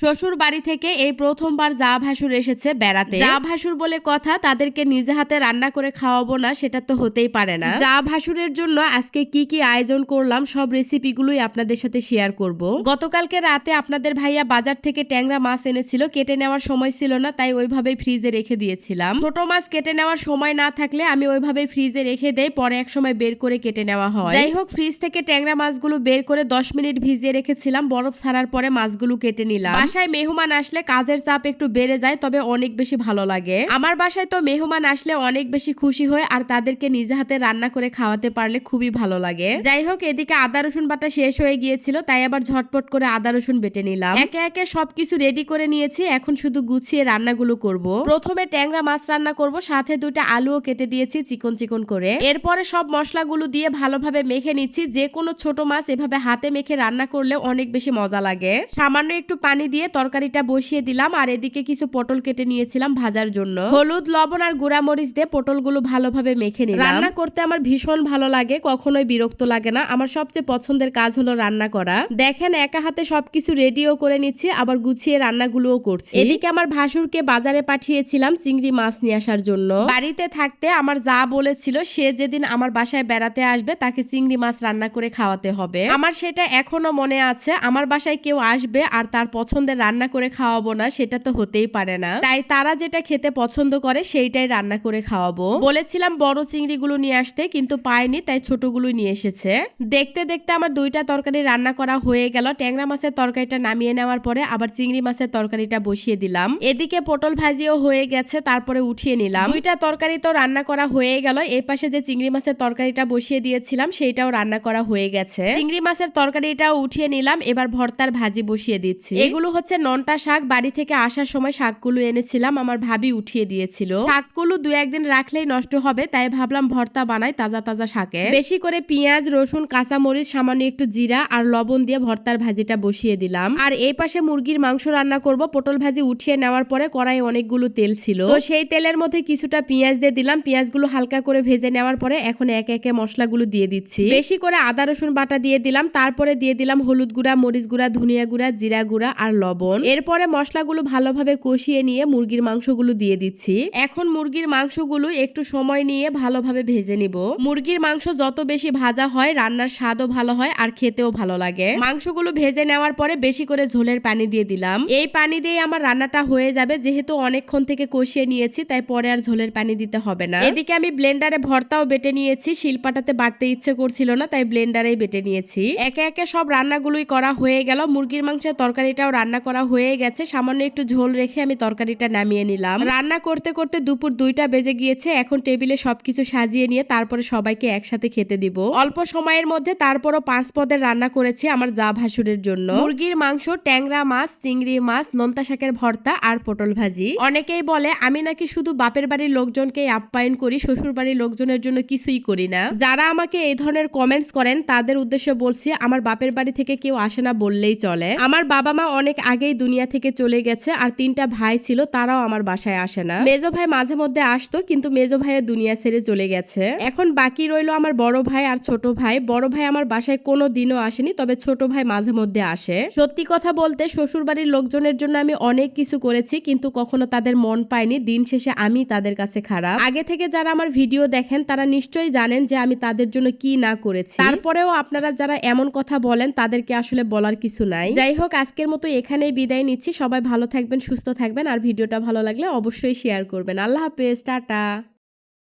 শ্বশুর বাড়ি থেকে এই প্রথমবার যা ভাসুর এসেছে বেড়াতে। যা ভাসুর বলে কথা তাদেরকে নিজে হাতে রান্না করে খাওয়াবো না সেটা তো হতেই পারে না। যা ভাসুরের জন্য আজকে কি কি আয়োজন করলাম সব রেসিপিগুলোই আপনাদের সাথে শেয়ার করব। গতকালকে রাতে আপনাদের ভাইয়া বাজার থেকে ট্যাংরা মাছ এনেছিল কেটে নেওয়ার সময় ছিল না তাই ওইভাবেই ফ্রিজে রেখে দিয়েছিলাম। ছোট মাছ কেটে নেওয়ার সময় না থাকলে আমি ওইভাবেই ফ্রিজে রেখে দেই পরে এক সময় বের করে কেটে নেওয়া হয়। যাই হোক ফ্রিজ থেকে ট্যাংরা মাছগুলো বের করে দশ মিনিট ভিজিয়ে রেখেছিলাম বরফ ছাড়ার পরে মাছগুলো কেটে নিলাম। বাসায় মেহমান আসলে কাজের চাপ একটু বেড়ে যায়, তবে অনেক বেশি ভালো লাগে। আমার বাসায় তো মেহমান আসলে অনেক বেশি খুশি হয় আর তাদেরকে নিজে হাতে রান্না করে খাওয়াতে পারলে খুবই ভালো লাগে। যাই হোক, এদিকে আদা, রসুন বাটা শেষ হয়ে গিয়েছিল, তাই আবার ঝটপট করে আদা, রসুন বেটে নিলাম। একে একে সবকিছু রেডি করে নিয়েছি, এখন শুধু গুছিয়ে রান্নাগুলো করব। প্রথমে ট্যাংরা মাছ রান্না করব, সাথে দুটো আলুও কেটে দিয়েছি চিকন চিকন করে। এরপরে সব মশলাগুলো দিয়ে ভালোভাবে মেখে নিচ্ছি যে কোনো ছোট মাছ এভাবে হাতে মেখে রান্না করলে অনেক বেশি মজা লাগে। সামান্য একটু পানি দিয়ে তরকারিটা বসিয়ে দিলাম আর এদিকে কিছু পটল কেটে নিয়েছিলাম ভাজার জন্য। হলুদ, লবণ আর গুঁড়া মরিচ দিয়ে পটলগুলো ভালোভাবে মেখে নিলাম। রান্না করতে আমার ভীষণ ভালো লাগে, কখনোই বিরক্ত লাগে না। আমার সবচেয়ে পছন্দের কাজ হলো রান্না করা। দেখেন, একা হাতে সবকিছু রেডিও করে নিচ্ছি, আবার গুছিয়ে রান্নাগুলোও করছি। এদিকে আমার ভাসুরকে বাজারে পাঠিয়েছিলাম চিংড়ি মাছ নিয়ে আসার জন্য। বাড়িতে থাকতে আমার যা বলেছিল, সে যেদিন আমার বাসায় বেড়াতে আসবে, তাকে চিংড়ি মাছ রান্না করে খাওয়াতে হবে। আমার সেটা এখনও মনে আছে। আমার বাসায় কেউ আসবে আর তার পছন্দের রান্না করে খাওয়াবো না, সেটা তো হতেই পারে না। তাই তারা যেটা খেতে পছন্দ করে, সেইটাই রান্না করে খাওয়াবো। বলেছিলাম বড় চিংড়িগুলো নিয়ে আসতে, কিন্তু পাইনি তাই ছোটগুলো নিয়ে এসেছে। দেখতে দেখতে আমার দুইটা তরকারি রান্না করা হয়ে গেল। ট্যাংরা মাছের তরকারিটা নামিয়ে নেওয়ার পরে আবার চিংড়ি মাছের তরকারিটা বসিয়ে দিলাম। এদিকে পটল ভাজিও হয়ে গেছে, তারপরে উঠিয়ে নিলাম। দুইটা তরকারি তো রান্না করা হয়ে গেল। এই পাশে যে চিংড়ি মাছের তরকারিটা বসিয়ে দিয়েছিলাম, সেইটাও রান্না করা হয়ে গেছে। চিংড়ি মাছের তরকারিটাও উঠিয়ে নিলাম, এবার ভর্তার ভাজি বসিয়ে দিচ্ছি। এগুলো হচ্ছে ননটা শাক। বাড়ি থেকে আসার সময় শাকগুলো এনেছিলাম, আমার ভাবি উঠিয়ে দিয়েছিল। শাকগুলো দু একদিন রাখলেই নষ্ট হবে, তাই ভাবলাম ভর্তা বানাই তাজা তাজা শাকে বেশি করে পেঁয়াজ, রসুন, কাঁচামরিচ, সামান্য একটু জিরা আর লবণ দিয়ে ভর্তার ভাজিটা বসিয়ে দিলাম। আর এই পাশে মুরগির মাংস রান্না করব। পটল ভাজি উঠিয়ে নেওয়ার পরে কড়াই অনেকগুলো তেল ছিল। তো সেই তেলের মধ্যে কিছুটা পেঁয়াজ দিয়ে দিলাম। পেঁয়াজগুলো হালকা করে ভেজে নেওয়ার পরে এখন একে একে মশলাগুলো দিয়ে দিচ্ছি। বেশি করে আদা, রসুন বাটা দিয়ে দিলাম। তারপরে দিয়ে দিলাম হলুদ গুঁড়া, মরিচ গুঁড়া, ধনিয়া গুঁড়া, জিরা গুঁড়া আর লবণ। এরপরে মশলাগুলো ভালোভাবে কষিয়ে নিয়ে মুরগির মাংসগুলো দিয়ে দিচ্ছি। এখন মুরগির মাংসগুলো একটু সময় নিয়ে ভালোভাবে ভেজে নিব। মুরগির মাংস যত বেশি ভাজা হয়, রান্নার স্বাদও ভালো হয় আর খেতেও ভালো লাগে। মাংসগুলো ভেজে নেওয়ার পরে বেশি করে ঝোলের পানি দিয়ে দিলাম। এই পানি দিয়ে আমার রান্নাটা হয়ে যাবে। যেহেতু অনেকক্ষণ থেকে কষিয়ে নিয়েছি, তাই পরে আর ঝোলের পানি দিতে হবে না। এদিকে আমি ব্লেন্ডারে ভর্তাও বেটে নিয়েছি। শিলপাটাতে বাটতে ইচ্ছে করছিল না, তাই ব্লেন্ডারেই বেটে নিয়েছি। একে একে সব রান্নাগুলোই করা হয়ে গেল। মুরগির মাংসের তরকারিটাও রান্না করা হয়ে গেছে। সামান্য একটু ঝোল রেখে আমি তরকারিটা নামিয়ে নিলাম। রান্না করতে করতে দুপুর দুইটা বেজে গিয়েছে। এখন টেবিলে সবকিছু সাজিয়ে নিয়ে তারপরে সবাইকে একসাথে খেতে দিব। অল্প সময়ের মধ্যে তারপরও পাঁচ পদের রান্না করেছি আমার যা ভাসুরের জন্য। মুরগির মাংস, ট্যাংরা মাছ, চিংড়ি মাছ, নোনতা শাকের ভর্তা আর পটল ভাজি। অনেকেই বলে, আমি নাকি শুধু বাপের বাড়ির লোকজনকে আপ্যায়ন করি শ্বশুর বাড়ির লোকজনের জন্য কিছুই করি না। যারা আমাকে এই ধরনের কমেন্টস করেন, তাদের উদ্দেশ্যে বলছি, আমার বাপের বাড়ি থেকে কেউ আসে না বললেই চলে। আমার বাবা মা অনেক আগেই দুনিয়া থেকে চলে গেছে আর তিনটা ভাই ছিল, তারাও আমার বাসায় আসে না। মেজো ভাই মাঝে মধ্যে আসতো, কিন্তু মেজো ভাইয়ের দুনিয়া ছেড়ে চলে গেছে। এখন বাকি রইল আমার বড় ভাই আর ছোট ভাই। বড় ভাই আমার বাসায় কোনো দিনও আসেনি, তবে ছোট ভাই মাঝে মধ্যে আসে। সত্যি কথা বলতে শ্বশুর বাড়ির লোকজনের জন্য আমি অনেক কিছু করেছি, কিন্তু কখনো তাদের মন পায়নি। দিন শেষে আমি তাদের কাছে খারাপ। আগে থেকে যারা আমার ভিডিও দেখেন, তারা নিশ্চয়ই জানেন যে আমি তাদের জন্য কি না করেছি। তারপরেও আপনারা যারা এমন কথা বলেন, তাদেরকে আসলে বলার কিছু নাই। যাই হোক, আজকের মতো এখানেই বিদায় নিচ্ছি। সবাই ভালো থাকবেন, সুস্থ থাকবেন। আর ভিডিওটা ভালো লাগলে অবশ্যই শেয়ার করবেন। আল্লাহ হাফেজ, টাটা।